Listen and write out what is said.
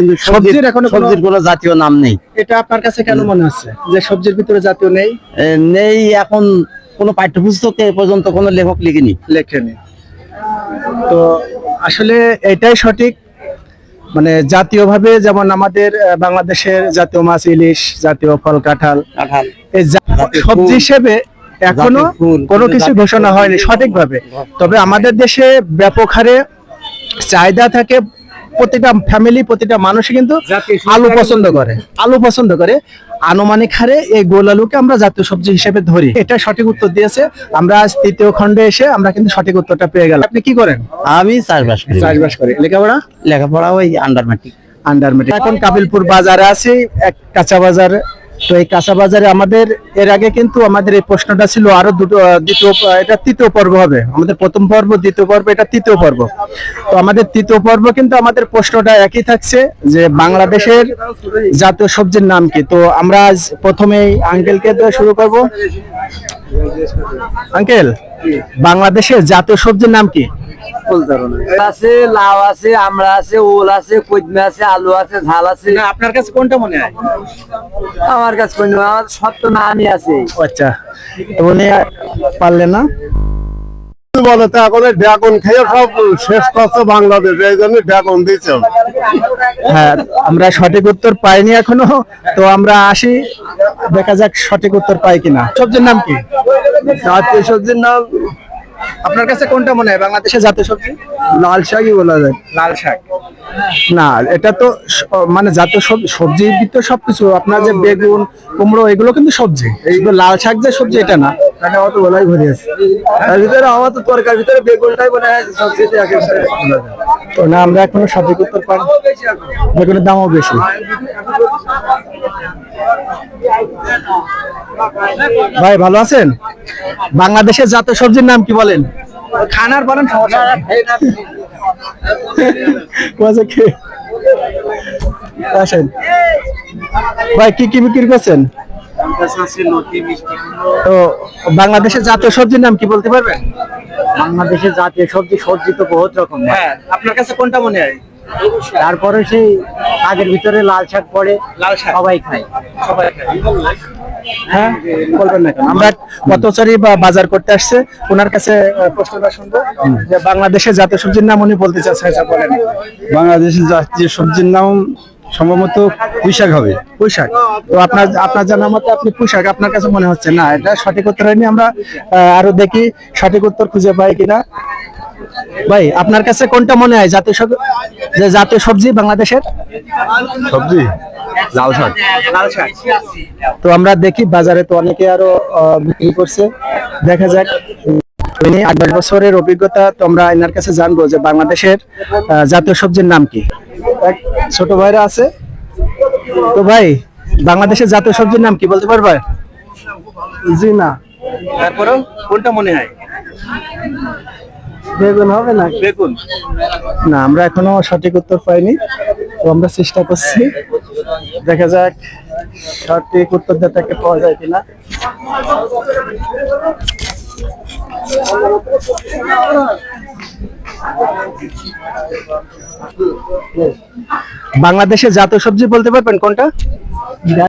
কিন্তু সবজির এখনও সবজির কোনো জাতীয় নাম নেই। এটা আপনার কাছে কেন মনে হচ্ছে যে সবজির ভিতরে জাতীয় নেই? নেই এখন কোনো পাঠ্যপুস্তকে এ পর্যন্ত কোনো লেখক লিখেনি। লেখেনি। তো আসলে এটাই সঠিক। মানে জাতীয়ভাবে যেমন আমাদের বাংলাদেশের জাতীয় মাছ ইলিশ জাতীয় ফল কাঁঠাল কাঁঠাল। এই সবজি হিসেবে এখনও কোনো কিছু ঘোষণা হয়নি সঠিকভাবে। তবে আমাদের দেশে ব্যাপক হারে চাহিদা থাকে প্রতিটা ফ্যামিলি প্রতিটা মানুষই কিন্তু জাতীয় সবজি আলু পছন্দ করে। আলু পছন্দ করে। আনুমানিক হারে এই গোল আলুকে আমরা জাতীয় সবজি হিসেবে ধরি। এটা সঠিক উত্তর দিয়েছে। আমরা আজ তৃতীয় খণ্ডে এসে আমরা কিন্তু সঠিক উত্তরটা পেয়ে গেলাম। আপনি কি করেন? আমি চাষবাস করি। চাষবাস করি। লেখাপড়া? লেখাপড়া ওই আন্ডার ম্যাট্রিক আন্ডার এখন কাবিলপুর বাজারে আছি। এক কাঁচা বাজার তো এই কাঁচা বাজারে আমাদের, এর আগে কিন্তু আমাদের এই প্রশ্নটা ছিল আরও দুটো দ্বিতীয় এটা তৃতীয় পর্ব হবে। আমাদের প্রথম পর্ব, দ্বিতীয় পর্ব, এটা তৃতীয় পর্ব। তো আমাদের তৃতীয় পর্ব কিন্তু আমাদের প্রশ্নটা একই থাকছে যে বাংলাদেশের জাতীয় সবজির নাম কি? তো আমরা আজ প্রথমেই আঙ্কেলকে শুরু করব। আঙ্কেল? বাংলাদেশের জাতীয় সবজির নাম কি? আছে লাউ আছে আমড়া আছে ওল আছে কদমে আছে আলু আছে ঝাল আছে। আপনার কাছে কোনটা মনে হয়? আমার কাছে কোনো আমার সব তো নামই আছে। আচ্ছা। উনি পারলেন না? বলে তো এখন ড্রাগন খেয়ে সব শেষ করছে বাংলাদেশ এই জন্য ড্রাগন দিচ্ছে হ্যাঁ আমরা সঠিক উত্তর পাইনি এখনও তো আমরা আসি দেখা যাক সঠিক উত্তর পাই কিনা। সবজির নাম কি? জাতীয় সবজির নাম আপনার কাছে কোনটা মনে হয়? বাংলাদেশের জাতীয় সবজি? লাল শাকই বলা যায়। লাল শাক। না এটা তো মানে জাতীয় সব সবজি ভিতরে সবকিছু আপনার যে বেগুন কুমড়ো এগুলো কিন্তু সবজি। শুধু লাল শাক যে সবজি এটা না। এটা অত বলাই ঘুরে আছে। তার ভিতরে আমার তো তরকার ভিতরে বেগুনটাই মনে হয় একেবারে তো না আমরা এখনও সঠিক উত্তর পাই বেগুনের দামও বেশি। ভাই ভালো আছেন? বাংলাদেশের জাতীয় সবজির নাম কি বলেন? খানার সমস্যা খেয়ে। আসেন। ভাই কি কি বিক্রি করছেন? তো বাংলাদেশের জাতীয় সবজির নাম কি বলতে পারবেন? বাংলাদেশের জাতীয় সবজি সবজি তো বহুত রকম। হ্যাঁ আপনার কাছে কোনটা মনে হয়? তারপরে সেই আগের ভিতরে লাল শাক পড়ে লাল শাক। সবাই খায়। হ্যাঁ বলবেন না আমরা পথচারী বা বাজার করতে আসছে ওনার কাছে প্রশ্নটা শুনব। যে বাংলাদেশের জাতীয় সবজির নাম উনি বলতে চাচ্ছেন বলেন। বাংলাদেশের জাতীয় সবজির নাম সম্ভবত পুঁইশাক হবে। পুঁইশাক। তো আপনার আপনার জানা মতে আপনি পুঁইশাক আপনার কাছে মনে হচ্ছে না এটা সঠিক উত্তর হয়নি আমরা আরও দেখি সঠিক উত্তর খুঁজে পাই কিনা। ভাই আপনার কাছে কোনটা মনে হয় জাতীয় যে জাতীয় সবজি বাংলাদেশের? সবজি? লাল শাক। লাল শাক। তো আমরা দেখি বাজারে তো অনেকে আরও বিক্রি করছে। দেখা যাক। আট দশ বছরের অভিজ্ঞতা তো আমরা এনার কাছে জানব যে বাংলাদেশের জাতীয় সবজির নাম কি। এক ছোট ভাইরা আছে। তো ভাই বাংলাদেশের জাতীয় সবজির নাম কি বলতে পারবে? জি না। তারপরেও কোনটা মনে হয়? বেগুন হবে না বেগুন। না আমরা এখনও সঠিক উত্তর পাইনি। তো আমরা চেষ্টা করছি। দেখা যাক সঠিক উত্তরদাতাকে পাওয়া যায় কিনা। বাংলাদেশের জাতীয় সবজি বলতে পারবেন কোনটা?